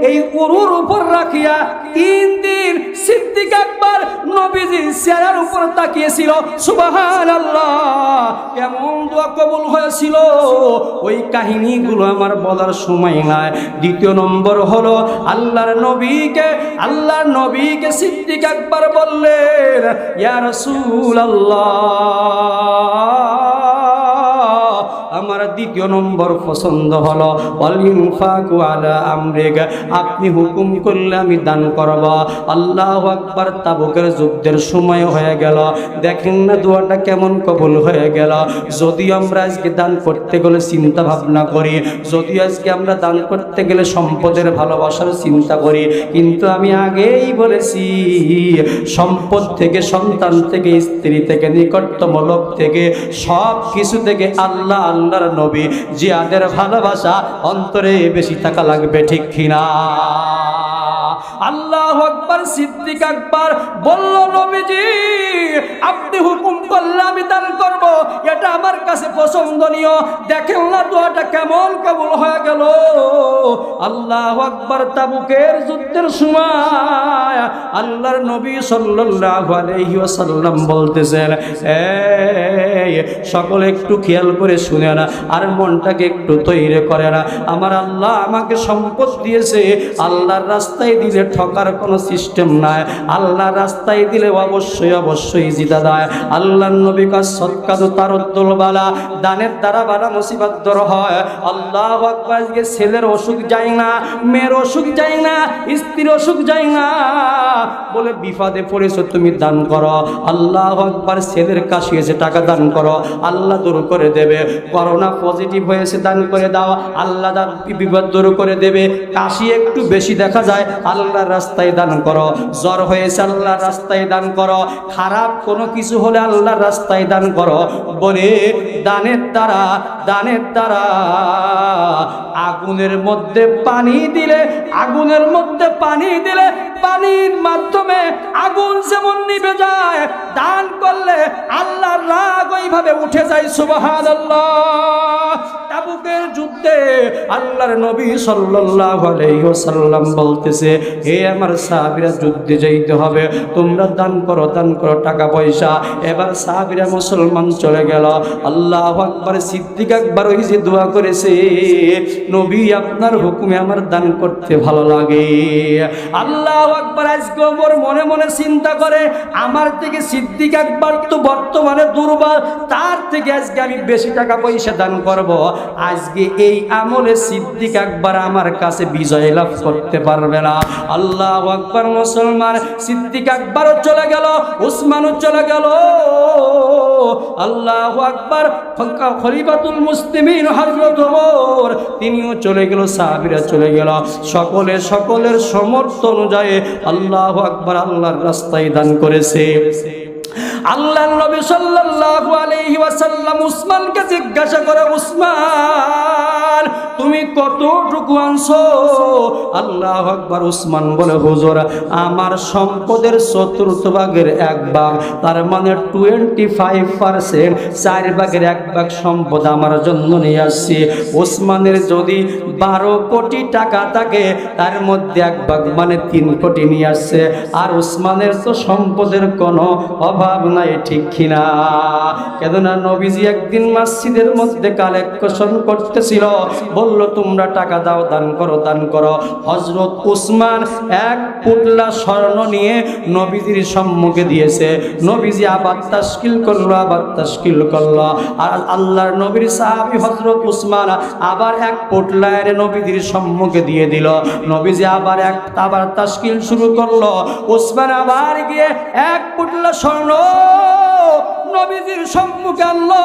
এই উপর রাখিয়া কবুল হয়েছিল? ওই কাহিনীগুলো আমার বলার সময় নাই। দ্বিতীয় নম্বর হলো, আল্লাহর নবীকে আল্লাহর নবীকে সিদ্দিক আকবর বললেন, ইয়া রাসূলুল্লাহ। আমার দ্বিতীয় নম্বর পছন্দ হলো আপনি হুকুম করলে আমি দান করব। আল্লাহ আকবার তাবুকের যুদ্ধের সময় হয়ে গেল। দেখেন না দোয়াটা কেমন কবুল হয়ে গেল। যদি আমরা আজকে দান করতে গেলে চিন্তা ভাবনা করি, যদি আজকে আমরা দান করতে গেলে সম্পদের ভালোবাসার চিন্তা করি, কিন্তু আমি আগেই বলেছি, সম্পদ থেকে, সন্তান থেকে, স্ত্রী থেকে, নিকটতম লোক থেকে সব কিছু থেকে আল্লাহ আল্লাহ আল্লাহর নবী জিয়াদের ভালোবাসা অন্তরে বেশি থাকা লাগবে ঠিক কিনা? আল্লাহ আকবার সিদ্দিক আকবর বলল, নবীজি, আপনি হুকুম করলে আমি দান করব। এটা আমার কাছে পছন্দনীয়। দেখেন না, দোয়াটা কেমন কবুল হয়ে গেল। আল্লাহ আকবার তাবুকের যুদ্ধের সময় আল্লাহর নবী সাল্লাল্লাহু আলাইহি ওয়াসাল্লাম বলতেছেন, এই, সকলে একটু খেয়াল করে শুনে না, আর মনটাকে একটু তৈরি করে না। আমার আল্লাহ আমাকে সম্পদ দিয়েছে। আল্লাহর রাস্তায় দিলে ঠকার কোনো সিস্টেম নাই আল্লাহর রাস্তায় দিলে অবশ্যই অবশ্যই জিতা দেয়। আল্লাহর নবী কাজ সৎকাজ তার বালা, দানের দ্বারা বালা মুসিবত দর হয়। আল্লাহ আজকে ছেলের অসুখ যায় না, মেয়ের অসুখ যায় না, স্ত্রীর অসুখ যায় না। বলে, বিপদে পড়েছো, তুমি দান করো। আল্লাহ আকবার, ছেলের কাশি এসে টাকা দান করো। আল্লাহ দূর করে দেবে। করোনা পজিটিভ হয়েছে, দান করে দাও। আল্লাহ বিপদ দূর করে দেবে। কাশি একটু বেশি দেখা যায়। আল্লাহর রাস্তায় দান করো। জ্বর হয়েছে আল্লাহর রাস্তায় দান করো, খারাপ কোনো কিছু হলে আল্লাহর রাস্তায় দান করো, বলে দানের দ্বারা দানের দ্বারা আগুনের মধ্যে পানি দিলে, আগুনের মধ্যে পানি দিলে, পানির মাধ্যমে আগুন যেমন নিভে যায়, দান করলে আল্লাহর রাগ ওইভাবে উঠে যায় সুবহান তাবুকের যুদ্ধে আল্লাহর নবী সাল্লাল্লাহু আলাইহি ওয়াসাল্লাম বলতেছে, হে আমার সাহাবীরা, যুদ্ধে যাইতে হবে। তোমরা দান করো দান করো, টাকা পয়সা। এবার সাহাবীরা মুসলমান চলে গেল। আল্লাহু আকবার, সিদ্দিক আকবর ওই যে দোয়া করেছে, নবী, আপনার হুকুমে আমার দান করতে ভালো লাগে। আল্লাহ আকবার, আজকে ওমর মনে মনে চিন্তা করে, আমার থেকে সিদ্দিক আকবর তো বর্তমানে দুর্বল, তার থেকে আজকে আমি বেশি টাকা পয়সা দান করব। আজকে এই আমলে সিদ্দিক আকবর আমার কাছে বিজয় লাভ করতে পারবে না। আল্লাহ আকবর, মুসলমান। সিদ্দিক আকবরও চলে গেল উসমানও চলে গেল। আল্লাহ আকবর খলিফাতুল মুসলিমিন হযরত ওমর, তিনিও চলে গেল, সাহাবীরা চলে গেল। সকলে সকলের সমর্থ অনুযায়ী আল্লাহ আকবর আল্লাহর রাস্তায় দান করেছে। আল্লাহ নবী সাল্লাল্লাহু আলাইহি ওয়াসাল্লাম উসমানকে জিজ্ঞাসা করে, উসমান, তুমি কতটুকু আনছো? আল্লাহ আকবার, উসমান বলে, হুজুর, আমার সম্পদের চতুর্থ ভাগের এক ভাগ, তার মানে টোয়েন্টি ফাইভ পার্সেন্ট চার ভাগের এক ভাগ সম্পদ আমার জন্য নিয়ে আসছি। ওসমানের যদি বারো কোটি টাকা থাকে, তার মধ্যে এক ভাগ মানে তিন কোটি নিয়ে আসছে। আর ওসমানের তো সম্পদের কোনো অভাব নাই ঠিক কিনা। কেননা নবীজি একদিন মসজিদের মধ্যে কালেকশন করতেছিল। বলল, তোমরা টাকা দাও, দান করো দান করো। হজরত উসমান এক পুটলা স্বর্ণ নিয়ে নবীজির সম্মুখে দিয়েছে। নবীজি আবার তাস্কিল করল, আবার তাস্কিল করল। আর আল্লাহর নবীর সাহাবি হজরত উসমান আবার এক পুটলা এনে নবীজির সম্মুখে দিয়ে দিল। নবীজি আবার এক, আবার তাস্কিল শুরু করল। উসমান আবার গিয়ে এক পুটলা স্বর্ণ নবীজির সম্মুখে আনলো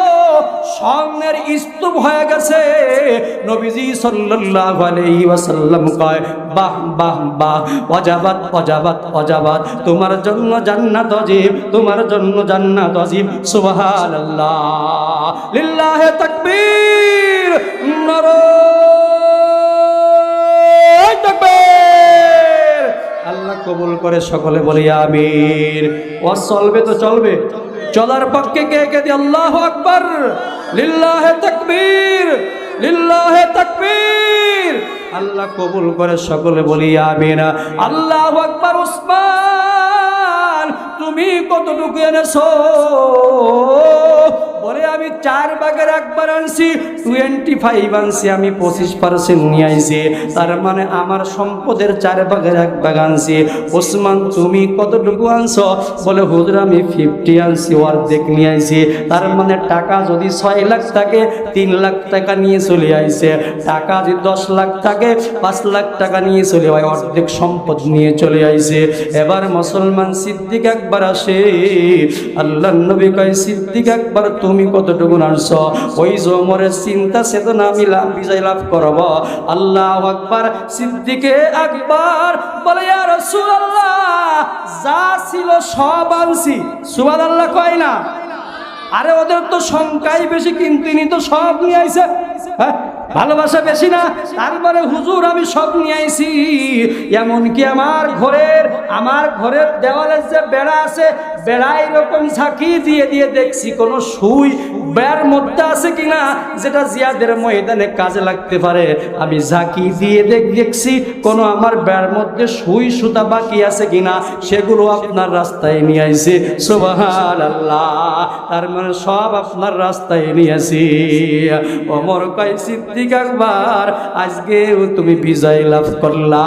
স্বর্ণের স্তূপ হয়ে গেছে। নবীজি সাল্লাল্লাহু আলাইহি ওয়াসাল্লাম কয়, বাহ বাহ বাহ, অজাবাত অজাবাত অজাবাত, তোমার জন্য জান্নাত অজীব, তোমার জন্য জান্নাত অজীব, সুবহানাল্লাহ। লিল্লাহি তাকবীর নারায়ে কবুল করে সকলে বলি আমিন। ও চলবে তো চলবে। চলার পক্ষে কে কে দি? আল্লাহ আকবার। লিল্লাহে তাকবীর। লিল্লাহে তাকবীর। আল্লাহ কবুল করে সকলে বলি আমিন। আল্লাহ আকবার উসমান, তুমি কতটুকু এনেছো? বলে আমি চার ভাগের একবার আনছি টোয়েন্টি ফাইভ আনছি, আমি পঁচিশ পার্সেন্ট নিয়ে আইছি। তার মানে আমার সম্পদের চার ভাগের এক ভাগ আনছি। ওসমান, তুমি কতটুকু আনছো? বলে, হুজুর, আমি ফিফটি আনছি, অর্ধেক নিয়ে আইছি। তার মানে টাকা যদি ছয় লাখ থাকে, তিন লাখ টাকা নিয়ে চলে আইছে। টাকা যদি দশ লাখ থাকে, পাঁচ লাখ টাকা নিয়ে চলে হয় অর্ধেক সম্পদ নিয়ে চলে আইছে। এবার মুসলমান সিদ্দিক একবার আসে আল্লাহ নবী কয়, সিদ্দিক একবার তুমি কতটুকু আনছ ওই জমরের চিন্তা চেতনা আমি লাভ বিজয় লাভ করব। আল্লাহ আকবার, সিদ্দিকে আকবার বলে যা ছিল সব আনছি। সুবহানাল্লাহ কয় না? আরে ওদের তো সংখ্যাই বেশি, কিন্তু ইনি তো সব নিয়ে আইছে। হ্যাঁ ভালোবাসা বেশি না? তারপরে হুজুর, আমি সব নিয়ে আইছি। এমনকি আমার ঘরের আমার ঘরের দেওয়ালের যে বেড়া আছে বেড়া এরকম ঝাঁকি দিয়ে দিয়ে দেখছি কোনো সুই বেড়ার মধ্যে আছে কিনা, যেটা জিয়াদের ময়দানে কাজে লাগতে পারে। আমি ঝাঁকি দিয়ে দেখ দেখছি কোনো আমার বেড়ার মধ্যে সুই সুতা বাকি আছে কিনা, সেগুলো আপনার রাস্তায় নিয়ে আইছে। সুবাহান আল্লাহ তার মানে সব আপনার রাস্তায় নিয়ে আসি অমর কয়, সিদ্দিক একবার আজকেও তুমি বিজয় লাভ করলা।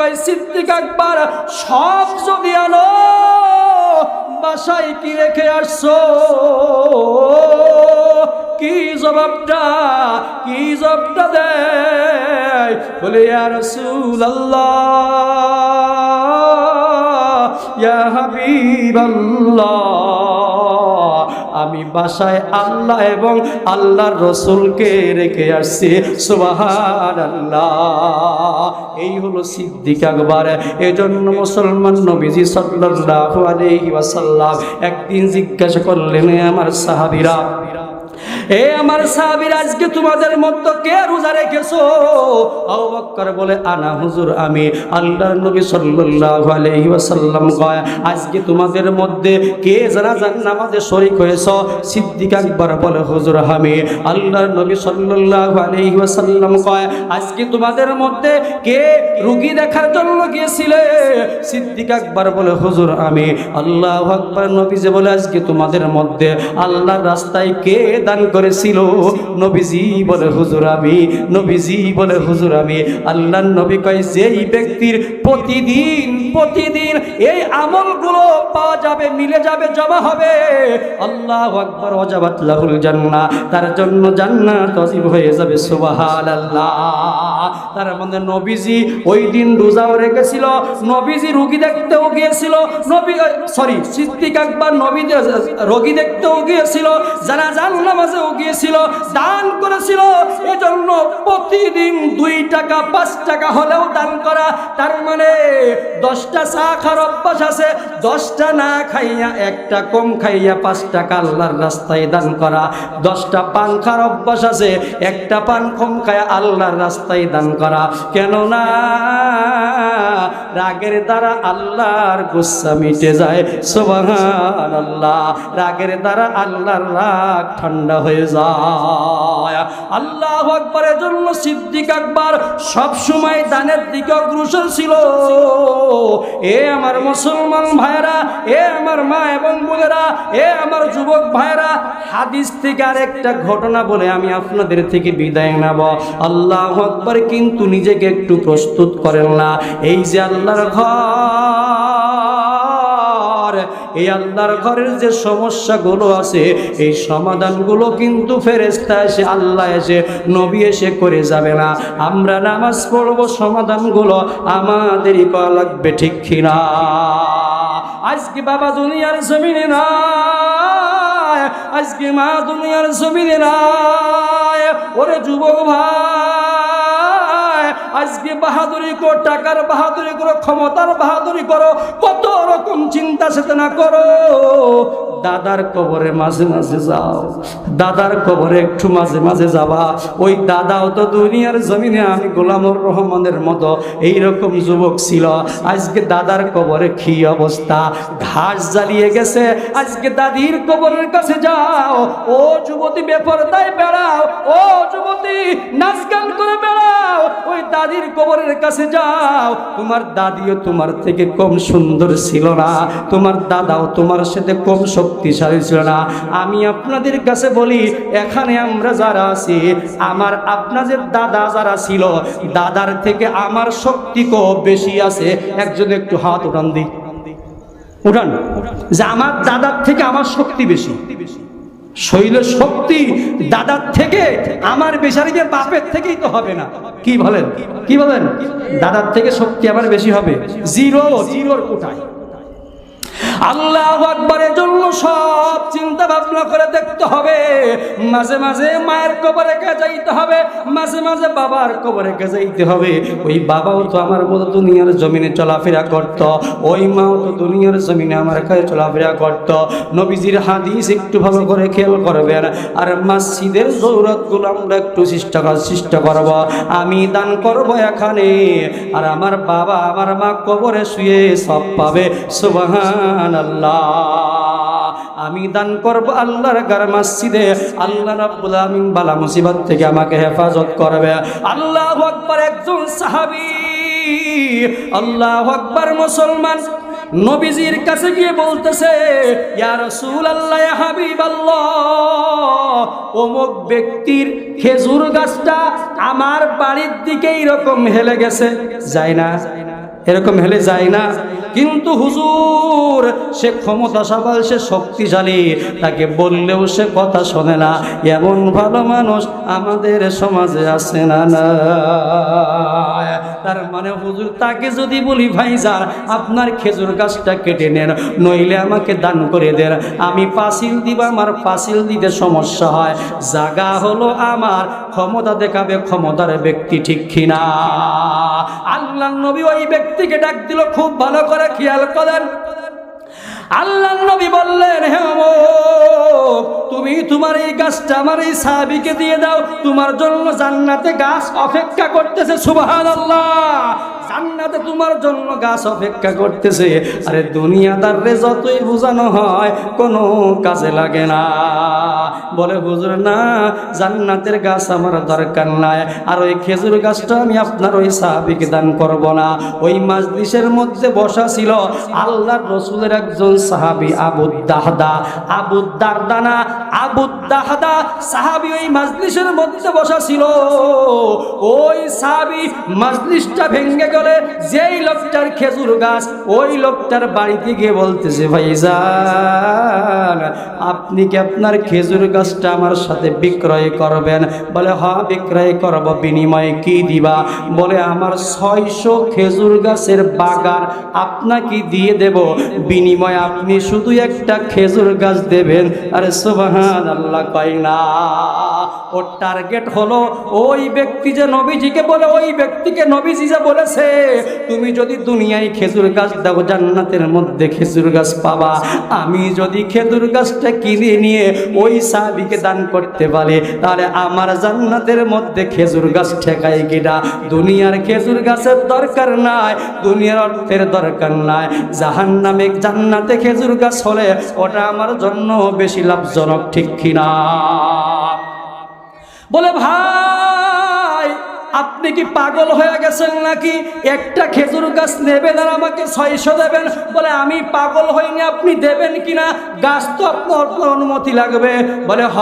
কয় সিদ্দিক একবার সব যদি আনো, বাসায় কি রেখে আসছো? কি জবাবটা কি জবাবটা দেয়? বলে, ইয়া রাসূলুল্লাহ। ইয়া হাবিবাল্লাহ, আমি বাসায় আল্লাহ এবং আল্লাহর রসুলকে রেখে আসছি। সুবাহান আল্লাহ এই হলো সিদ্দিক আকবর। এজন্য মুসলমান নবীজি সাল্লাল্লাহু আলাইহি ওয়াসাল্লাম একদিন জিজ্ঞাসা করলেন, "এ আমার সাহাবীরা এ আমার সাহাবীর, আজকে তোমাদের মধ্যে কে রোজা রেখেছো? বলে, আনা হুজুর আমি। আল্লাহর নবী কয়, আজকে তোমাদের মধ্যে কে জানাজার নামাজে শরীক হয়েছো? সিদ্দিক আকবর বলে, হুজুর আমি। আল্লাহর নবী সাল্লাল্লাহু আলাইহি কয়, আজকে তোমাদের মধ্যে কে রুগী দেখার জন্য গিয়েছিলে? সিদ্দিক আকবর বলে, হুজুর আমি। আল্লাহু আকবার নবী যে বলে, আজকে তোমাদের মধ্যে আল্লাহর রাস্তায় কে দান করেছিল। নবীজি বলে, হুজুর আমি, নবীজি বলে, হুজুর আমি। আল্লাহর নবী কয়, যেই ব্যক্তির প্রতিদিন প্রতিদিন এই আমলগুলো পাওয়া যাবে, মিলে যাবে, জমা হবে। আল্লাহু আকবার, ওয়াজাবাত লাহুল জান্নাহ। তার জন্য জান্নাত নসিব হয়ে যাবে, সুবহানাল্লাহ। তার মধ্যে নবীজি ওই দিন রোজাও রেখেছিল, নবীজি রোগী দেখতেও গিয়েছিল, নবী সরি সিদ্দিক আকবর নবী রোগী দেখতেও গিয়েছিল যারা জান নামাজেও গিয়েছিল, দান করেছিল। এজন্য প্রতিদিন দুই টাকা, পাঁচ টাকা হলেও দান করা। তার মানে দশটা চা খার অভ্যাস আছে। দশটা না খাইয়া একটা কম খাইয়া পাঁচ টাকা আল্লাহর রাস্তায় দান করা। দশটা পান খার অভ্যাস আছে। একটা পান কম খায়া আল্লাহর রাস্তায় দান করা। কেননা রাগের দ্বারা আল্লাহর গুসা মিটে যায়। সোবাহান আল্লাহ রাগের দ্বারা আল্লাহর রাগ ঠান্ডা হয়ে যায়। আল্লাহ আকবরের জন্য সিদ্দিক আকবর সব সময় দানের দিকে অগ্রসর ছিল। এ আমার মুসলমান ভাইরা এ আমার মা এবং বোনেরা, এ আমার যুবক ভাইরা হাদিস থেকে আরেকটা ঘটনা বলে আমি আপনাদের থেকে বিদায় নেব। আল্লাহ আকবর কিন্তু নিজেকে একটু প্রস্তুত করেন না। এই যে আল্লাহর ঘর এই আল্লাহর ঘরের যে সমস্যাগুলো আছে, এই সমাধানগুলো কিন্তু ফেরেস্তা এসে, আল্লাহ এসে, নবী এসে করে যাবে না। আমরা নামাজ পড়ব, সমাধানগুলো আমাদেরই করা লাগবে, ঠিক কিনা? আজকে বাবা দুনিয়ার জমিনে নাই, আজকে মা দুনিয়ার জমিনে নাই, ওরে যুবক ভাই, আজকে বাহাদুরি করো, টাকার বাহাদুরি করো, ক্ষমতার বাহাদুরি করো, কত রকম চিন্তা চেতনা করো। দাদার কবরে মাঝে মাঝে যাও। দাদার কবরে একটু মাঝে মাঝে যাবা। ওই দাদাও তো দুনিয়ার জমিনে আমি গোলামুর রহমানের মতো এইরকম যুবক ছিল। আজকে দাদার কবরে কি অবস্থা? ঘাস জ্বালিয়ে গেছে। আজকে দাদির কবরের কাছে যাও। ও যুবতী বেপরদায় বেড়াও। ও যুবতী নাচ গান করে বেড়াও। ওই দাদির কবরের কাছে যাও। তোমার দাদিও তোমার থেকে কম সুন্দর ছিল। না, তোমার দাদাও তোমার সাথে কম শক্তিশালী ছিল না। আমি আপনাদের কাছে বলি, এখানে আমরা যারা আছি, আমার আপনাদের দাদা যারা ছিল, দাদার থেকে আমার শক্তি কম বেশি আছে। একজন একটু হাত উঠান দিই উঠান। যে আমার দাদার থেকে আমার শক্তি বেশি। শৈল শক্তি দাদার থেকে আমার বেচারিদের বাপের থেকেই তো হবে না। কি বলেন? কি বলেন? দাদার থেকে শক্তি আমার বেশি হবে। জিরো, জিরোর কোটায়। আল্লাহ আকবরের জন্য সব ভাবনা করে দেখতে হবে। মাঝে মাঝে মায়ের কবরে কে যাইতে হবে, মাঝে মাঝে বাবার কবরে কে যাইতে হবে। ওই বাবাও তো আমার মতো দুনিয়ার জমিনে চলাফেরা করত, ওই মাও তো দুনিয়ার জমিনে আমার কাছে চলাফেরা করত। নবীজির হাদিস একটু ভালো করে খেয়াল করবেন। আর মসজিদের জরুরতগুলো আমরা একটু চেষ্টা চেষ্টা করব। আমি দান করব এখানে, আর আমার বাবা, আমার মা কবরে শুয়ে সব পাবে। সুবহান আল্লাহ আমি দান করব আল্লাহর গার মসজিদে। আল্লাহ রাব্বুল আমিন বালা মুসিবত থেকে আমাকে হেফাজত করবে। আল্লাহ আকবার একজন সাহাবী, আল্লাহু আকবার মুসলমান নবীজির কাছে গিয়ে বলতেছে, ইয়া রাসূলুল্লাহ, ইয়া হাবিবাল্লাহ, অমুক ব্যক্তির খেজুর গাছটা আমার বাড়ির দিকে এরকম হেলে গেছে। যায় না। এরকম হেলে যায় না। কিন্তু হুজুর, সে ক্ষমতা সবাল সে শক্তিশালী, তাকে বললেও সে কথা শোনে না। এমন ভালো মানুষ আমাদের সমাজে আসে না না। তার মানে হুজুর, তাকে যদি বলি, ভাই যান, আপনার খেজুর গাছটা কেটে নেন, নইলে আমাকে দান করে দেন। আমি পাঁচিল দিব, আমার পাঁচিল দিতে সমস্যা হয়। জাগা হলো আমার, ক্ষমতা দেখাবে ক্ষমতার ব্যক্তি ঠিক কিনা? আল্লাহ নবী ওই ব্যক্তিকে ডাক দিল, খুব ভালো করে খেয়াল করেন। আল্লাহ নবী বললেন, হে তুমি তোমার এই গাছটা আমার এই সাহাবিকে দিয়ে দাও। তোমার জন্য জান্নাতে গাছ অপেক্ষা করতেছে সুবাহ আল্লাহ জান্নাতে তোমার জন্য গাছ অপেক্ষা করতেছে। আরে দুনিয়াদার রে যতই বোঝানো হয়, কোনো কাজে লাগে না। বলে, হুজুর, না, জান্নাতের গাছ আমার দরকার নাই। আর ওই খেজুর গাছটা আমি আপনার ওই সাহাবিকে দান করব না। ওই মাজলিসের মধ্যে বসা ছিল আল্লাহর রসুলের একজন সাহাবি, আবু দাহদা। আবু দারদানা আবু দাহদা সাহাবি ওই মাজলিসের মধ্যে বসা ছিল। ওই সাহাবি মাজলিসটা ভেঙে গেলে যেই লোকটার খেজুর গাছ, ওই লোকটার বাড়িতে গিয়ে বলতেছে, ভাইজান, আপনি কি আপনার খেজুর গাছটা আমার সাথে বিক্রয় করবেন? বলে, হ, বিক্রয় করব, বিনিময়ে কি দিবা? বলে, আমার ছয়শো খেজুর গাছের বাগান আপনাকে দিয়ে দেব। বিনিময়ে আপনি শুধু একটা খেজুর গাছ দেবেন। আরে সুবাহান আল্লাহ কয় না। ওর টার্গেট হলো, ওই ব্যক্তি যে নবীজিকে বলে, ওই ব্যক্তিকে নবীজি যে বলেছে তুমি যদি দুনিয়ায় খেজুর গাছ দাও, জান্নাতের মধ্যে খেজুর গাছ পাবা। আমি যদি খেজুর গাছটা কিনে নিয়ে ওই সাহাবিকে দান করতে পারি, তাহলে আমার জান্নাতের মধ্যে খেজুর গাছ ঠেকাই কিনা? দুনিয়ার খেজুর গাছের দরকার নাই, দুনিয়ার অর্থের দরকার নাই। জাহান নামে জান্নাতে খেজুর গাছ হলে ওটা আমার জন্য বেশি লাভজনক, ঠিক কিনা? বলে, ভাই! আপনি কি পাগল হয়ে গেছেন নাকি? একটা খেজুর গাছ নেবেন আর আমাকে ছয়শো দেবেন। বলে, আমি পাগল হইনি, আপনি দেবেন কিনা? গাছ তো আপনার আপনার অনুমতি লাগবে। বলে, হ,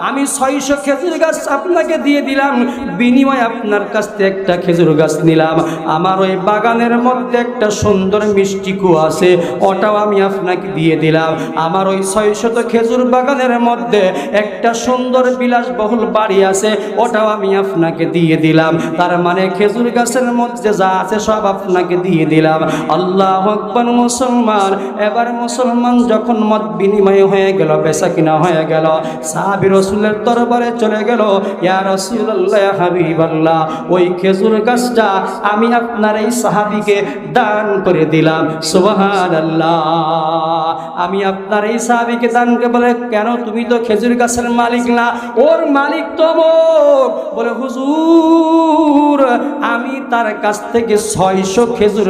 আমি ছয়শো খেজুর গাছ আপনাকে দিয়ে দিলাম। বিনিময়ে আপনার কাছ থেকে একটা খেজুর গাছ নিলাম। আমার ওই বাগানের মধ্যে একটা সুন্দর মিষ্টি কুয়া আছে, ওটাও আমি আপনাকে দিয়ে দিলাম। আমার ওই ছয়শত খেজুর বাগানের মধ্যে একটা সুন্দর বিলাসবহুল বাড়ি আছে, ওটাও আমি আপনাকে দিয়ে দিলাম। তার মানে খেজুর গাছের মধ্যে যা আছে সব আপনাকে দিয়ে দিলাম। আল্লাহ আকবর মুসলমান। এবার মুসলমান যখন মত বিনিময় হয়ে গেল বেচা কিনা হয়ে গেল, সাহাবি রসুলের দরবারে চলে গেল, ইয়া রসুল্লাহ হাবিবাল্লাহ, ওই খেজুর গাছটা আমি আপনার এই সাহাবিকে দান করে দিলাম। সুবাহান আল্লাহ আমি আপনার এই সাহাবিকে দান করে বলে, কেন তুমি তো খেজুর গাছের মালিক না? ওর মালিক তো বলে বলে হুজুর আমি তার কাছ থেকে ছয়শো খেজুর